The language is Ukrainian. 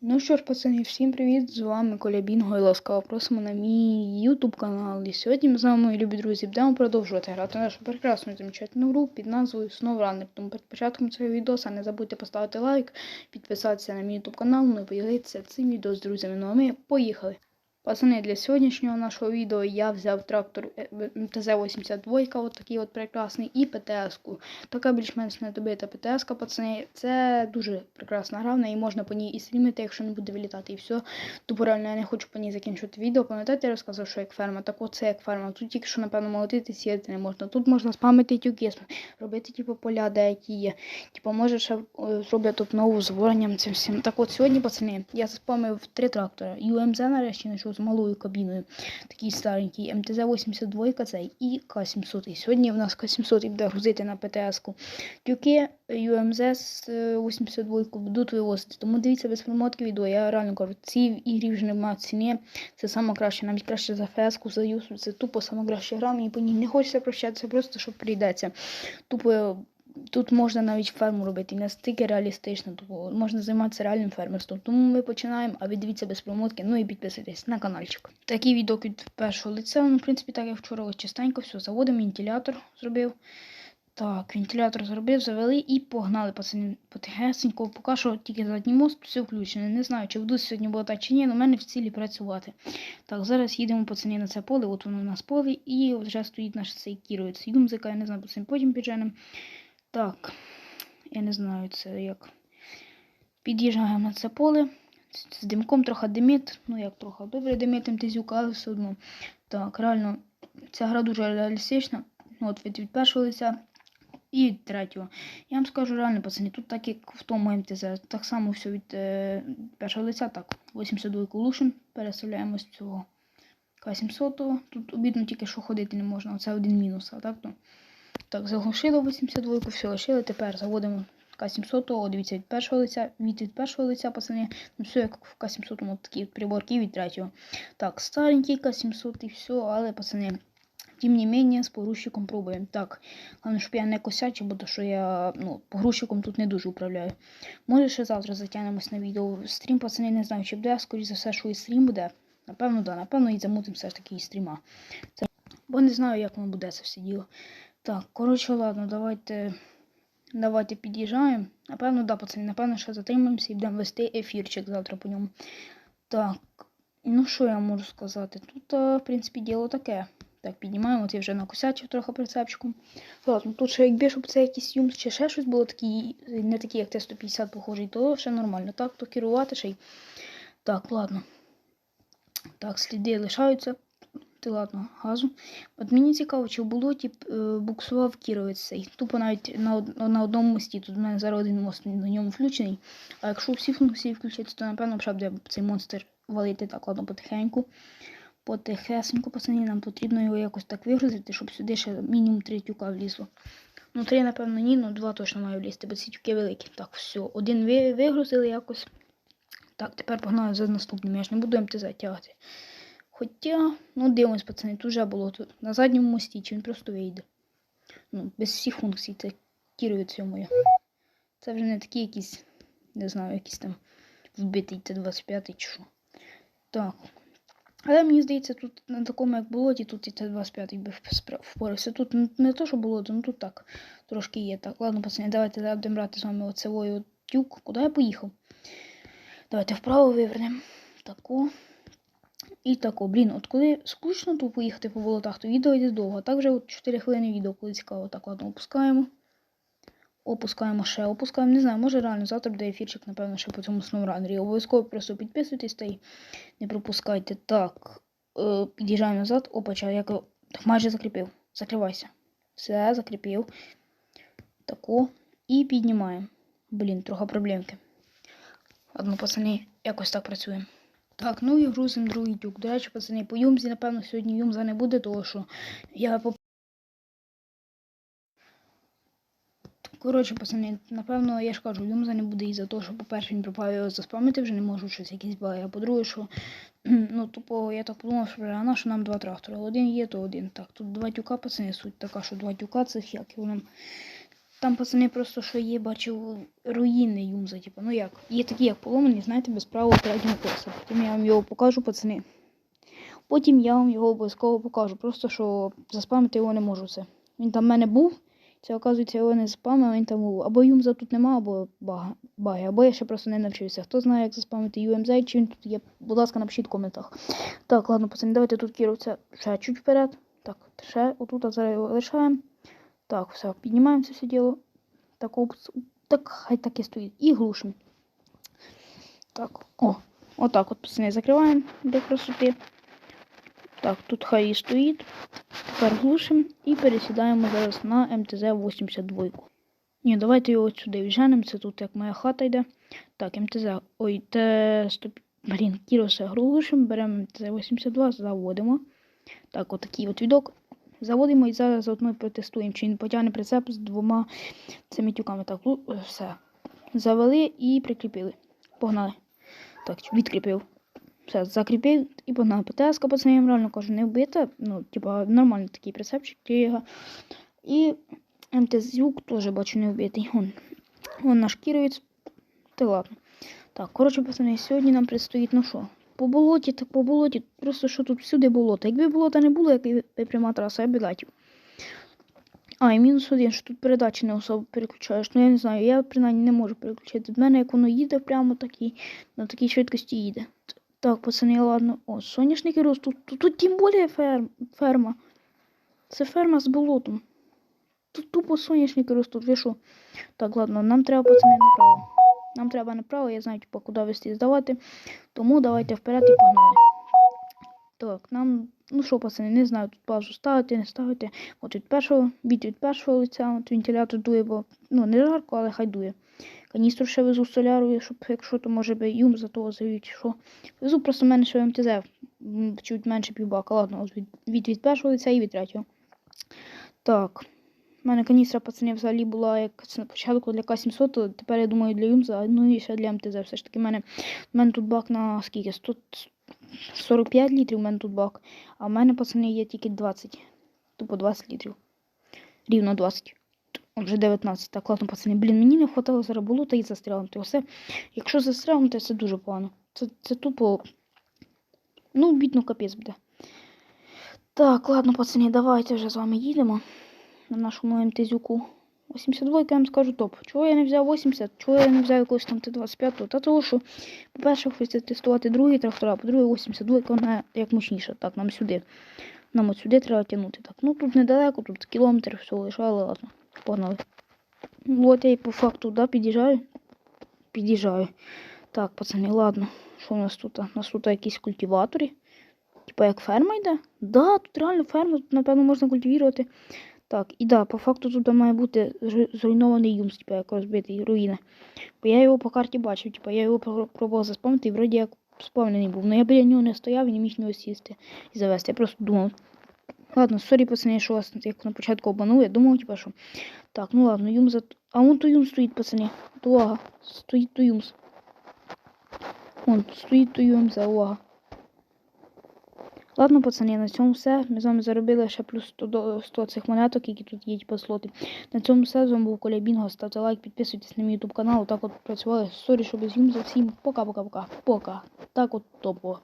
Ну що ж, пацани, всім привіт! З вами Коля Бінго і ласкаво просимо на мій YouTube канал. І сьогодні ми з вами, мої любі друзі, будемо продовжувати грати нашу прекрасну і замечательну гру під назвою SnowRunner. Тому перед початком цього відео не забудьте поставити лайк, підписатися на мій YouTube канал, ну і поділитися цим відео з друзями. Ну а ми поїхали! Пацани, для сьогоднішнього нашого відео я взяв трактор е, МТЗ-82, от такий от прекрасний, і ПТС-ку. Така більш-менш недобита ПТС-ка, пацани. Це дуже прекрасна гра, в неї можна по ній і стрімити, якщо не буде вилітати, і все. Тупо реально я не хочу по ній закінчувати відео. Пам'ятаєте, я розказав, що як ферма, так от це як ферма. Тут тільки що, напевно, молотити, сіяти не можна. Тут можна спамити тюки, робити типу, поля, деякі є. Типу, може ще зроблять тут нову з воренням цим всім. Так от сьогодні, пацани, я заспамив три трактора. UMZ нарешті знайшов з малою кабіною. Такий старенький МТЗ-82 цей і К-700. І сьогодні в нас К-700 буде грузити на ПТС-ку. Тюки UMZ 82 будуть вивозити. Тому дивіться без промотки відео. Я реально кажу, ці ігрі вже немає ціни. Це саме краще, навіть краще за ФС-ку, за Юсу. Це тупо саме гра. Мені по ній не хочеться прощатися, просто щоб прийдеться. Тупо Тут можна навіть ферму робити, і настільки реалістично, тобто можна займатися реальним фермерством. Тому ми починаємо, а ви дивіться без промовки, ну і підписуйтесь на каналчик. Такий відео від першого лиця. Ну, в принципі, так як вчора частенько все. Заводимо вентилятор зробив. Так, вентилятор зробив, завели і погнали пацани потихесенько. Поки що тільки задній мост, все включене. Не знаю, чи буду сьогодні було так чи ні, але в мене в цілі працювати. Так, зараз їдемо пацани на це поле, от воно у нас поле, і вже стоїть наш цей кірується юмзика, я не знаю, пацани потім підженемо. Так, я не знаю, це як. Під'їжджаємо на це поле. З димком трохи димить. Ну, як трохи добре димить МТЗюк, але все одно. Так, реально, ця гра дуже реалістична. От від, першого лиця і від третього. Я вам скажу реально, пацани, тут так як в тому МТЗ, так само все від е, першого лиця, так, 82 лушин. Переставляємо з цього К700. Тут обідно тільки що ходити не можна. Оце один мінус, а так то. Так, заглушило 82 все лишили. Тепер заводимо К700, дивіться, від першого лиця, від від першого лиця, пацани. Ну, все, як в К700, от такі приборки від третього. Так, старенький К700 і все, але, пацани, тим не менее, з погрузчиком пробуємо. Так, головне, щоб я не косячив, бо то, що я ну, погрузчиком тут не дуже управляю. Може, ще завтра затягнемось на відео. Стрім, пацани, не знаю, чи буде, скоріш за все, що і стрім буде. Напевно, да, напевно, і замутимо все ж таки і стріма. Це... Бо не знаю, як воно буде це все діло. Так, коротше, ладно, давайте давайте під'їжджаємо. Напевно, да, пацани, напевно, що затримаємося і будемо вести ефірчик завтра по ньому. Так, ну що я можу сказати? Тут, в принципі, діло таке. Так, піднімаємо, от я вже накосячив трохи прицепчиком. Ладно, тут ще якби щоб це якийсь юмс чи ще щось було такий, не такий, як Т-150 похожий, то все нормально. Так, то керувати ще й. Так, ладно. Так, сліди лишаються ти ладно, газу. От мені цікаво, чи в болоті е, буксував кіровець цей. Тупо навіть на на одному мості. Тут у мене зараз один мост на ньому включений. А якщо всі функції включаться, то напевно вже цей монстр валити так ладно потихеньку. Потихесеньку, пацані, нам потрібно його якось так вигрузити, щоб сюди ще мінімум три тюка влізло. Ну, три, напевно, ні, ну два точно маю влізти, бо ці тюки великі. Так, все. Один вигрузили якось. Так, тепер погнали за наступним. Я ж не буду МТЗ тягати. Хоча, ну дивимось, пацани, тут вже було тут. На задньому мості, чи він просто вийде. Ну, без всіх функцій, це керує цьому. Це вже не такі якісь, не знаю, якісь там вбитий Т-25 чи що. Так. Але мені здається, тут на такому, як болоті, тут і Т-25 би впорався. Тут не то, що болото, ну тут так трошки є. Так, ладно, пацани, давайте будемо брати з вами оцевою тюк. Куди я поїхав? Давайте вправо вивернемо. Таку. І тако, блін, от коли скучно то поїхати по болотах, то відео йде довго. Так вже от 4 хвилини відео, коли цікаво. Так, ладно, опускаємо. Опускаємо ще, опускаємо. Не знаю, може реально завтра буде ефірчик, напевно, ще по цьому сноуранері. Обов'язково просто підписуйтесь та й не пропускайте. Так, е, під'їжджаємо назад. Опача, я так майже закріпив. Закривайся. Все, закріпив. Тако. І піднімаємо. Блін, трохи проблемки. Ладно, пацани, якось так працюємо. Так, ну і грузимо другий тюк. До речі, пацани, по юмзі, напевно, сьогодні юмза не буде, тому що я по. Коротше, пацани, напевно, я ж кажу, юмза не буде із-за того, що, по-перше, він пропав його заспамити вже не можу щось якісь бали. А по-друге, що ну, тупо, я так подумав, що рано, що нам два трактори. Один є, то один. Так, тут два тюка, пацани, суть така, що два тюка цих, як його нам. Там пацани просто що є, бачив руїни Юмза, типу, ну як. Є такі, як поломані, знаєте, без правого переднього колеса. Потім я вам його покажу, пацани. Потім я вам його обов'язково покажу. Просто що заспамити його не можу це. Він там в мене був. Це, оказується, його не заспамив, а він там був. Або Юмза тут нема, або баги, або я ще просто не навчився. Хто знає, як заспамити UMZ, чи він тут є, будь ласка, напишіть в коментах. Так, ладно, пацани, давайте тут керується ще чуть вперед. Так, ще отут зараз його лишаємо. Так, все, піднімаємо все діло. Так, опс, так, хай так і стоїть. І глушимо. Так, о, отак от, пацани, закриваємо до красоти. Так, тут хай і стоїть. Тепер глушимо і пересідаємо зараз на МТЗ-82. Ні, давайте його сюди вженемо. Це тут як моя хата йде. Так, МТЗ. Ой, Т 100 Блін, Кіроса глушимо, беремо МТЗ-82, заводимо. Так, отакий от відок. Заводимо і зараз заодно протестуємо, чи він потягне прицеп з двома цими тюками. Так, ну, все. Завели і прикріпили. Погнали. Так, відкріпив. Все, закріпив і погнали. ПТС-ка, реально кажу, не вбита. Ну, типа, нормальний такий прицепчик. І МТЗюк теж бачу не вбитий. Вон, вон наш кіровець. Та ладно. Так, коротше, пацани, сьогодні нам предстоїть, ну що, по болоті, так по болоті, просто що тут всюди болото. Якби болота не було, як і пряма траса, я б летів. А, і мінус один, що тут передачі не особо переключаєш. Ну я не знаю, я принаймні не можу переключити. В мене як воно їде прямо такий, на такій швидкості їде. Так, пацани, ладно. О, соняшники ростуть. Тут, тут, тут тим більше ферм, ферма. Це ферма з болотом. Тут тупо соняшники ростуть, ви що? Так, ладно, нам треба, пацани, направо. Нам треба направо, я знаю, типу, куди вести здавати. Тому давайте вперед і погнали. Так, нам, ну що, пацани, не знаю, тут паузу ставити, не ставити. От від першого, від від першого лиця, от вентилятор дує, бо ну не жарко, але хай дує. Каністру ще везу солярою, щоб якщо то може би юм за того завів, що. Везу просто мене ще МТЗ, чуть менше півбака. Ладно, от від, від, від першого лиця і від третього. Так. У мене каністра, пацани, взагалі була як на початку для К700, то тепер я думаю для Юмза, ну і ще для МТЗ. Все ж таки, в мене, в мене тут бак на скільки? 100, 45 літрів у мене тут бак. А в мене, пацани, є тільки 20. Тупо 20 літрів. Рівно 20. Вже 19. Так, ладно, пацани. Блін, мені не хватало зараз болота і застрягнути. Оце, якщо застрягнути, це дуже погано. Це, це тупо. Ну, бідно капець буде. Так, ладно, пацани, давайте вже з вами їдемо на нашому МТЗюку. 82 я вам скажу топ. Чого я не взяв 80? Чого я не взяв якогось там Т-25? Та того, що, по-перше, хочеться тестувати другий трактор, а по-друге, 82 вона як мощніша. Так, нам сюди. Нам от сюди треба тягнути. Так, ну тут недалеко, тут кілометр всього лишали, ладно. Погнали. Ну, От я і по факту, да, під'їжджаю. Під'їжджаю. Так, пацани, ладно. Що у нас тут? У нас тут якісь культиватори. Типа як ферма йде? Да, тут реально ферма, тут, напевно, можна культивувати. Так, і да, по факту тут має бути зруйнований юмс, типу, як розбитий руїни. Бо я його по карті бачив, типу, я його пр- пробував заспомнити і вроді як сповнений був. Ну я біля нього не стояв і не міг нього сісти і завести. Я просто думав. Ладно, сорі, пацани, що вас як на початку обманув, я думав, типу, що. Так, ну ладно, юмс за. А вон то юмс стоїть, пацани. Увага. Стоїть то юмс. Вон, стоїть то юмс, увага. Ладно, пацани, на цьому все. Ми з вами заробили ще плюс 100, 100 цих монеток, які тут є по слоти. На цьому все. З вами був Коля Бінго. Ставте лайк, підписуйтесь на мій ютуб канал. Так от працювали. Сорі, що без юмза. Всім пока-пока-пока. Пока. Так от топово.